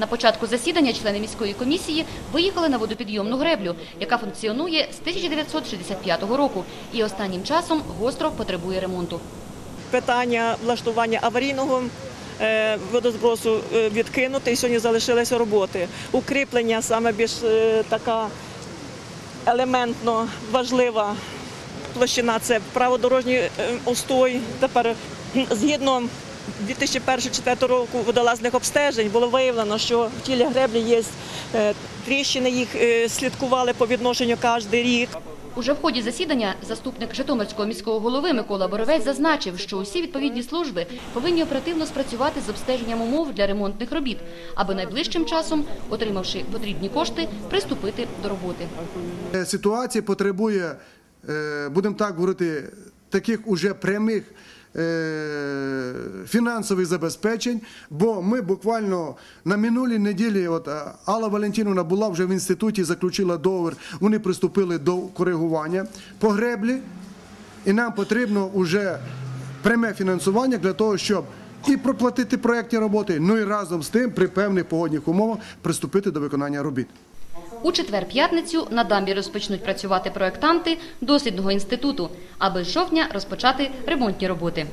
На початку засідання члени міської комісії виїхали на водопідйомну греблю, яка функціонує з 1965 року і останнім часом гостро потребує ремонту. питання влаштування аварійного е, водозбросу е, відкинути, і сьогодні залишилися роботи. Укріплення саме більш е, така елементно важлива площина це праводорожній устой. Тепер згідно 2001-2004 року водолазних обстежень було виявлено, що в тілі греблі є е, тріщини, їх е, слідкували по відношенню кожен рік. Уже в ході засідання заступник Житомирського міського голови Микола Боровець зазначив, що усі відповідні служби повинні оперативно спрацювати з обстеженням умов для ремонтних робіт, аби найближчим часом, отримавши потрібні кошти, приступити до роботи. Е, Ситуація потребує, будемо так говорити, таких уже прямих фінансових забезпечень, бо ми буквально на минулій неділі, е, Алла Валентиновна була вже в інституті, заключила договір, вони приступили до коригування по греблі, і нам потрібно вже пряме фінансування для того, щоб і проплатити проєктні роботи, ну і разом з тим при певних погодних умовах приступити до виконання робіт. У четвер-п'ятницю на дамбі розпочнуть працювати проектанти дослідного інституту, аби з жовтня розпочати ремонтні роботи.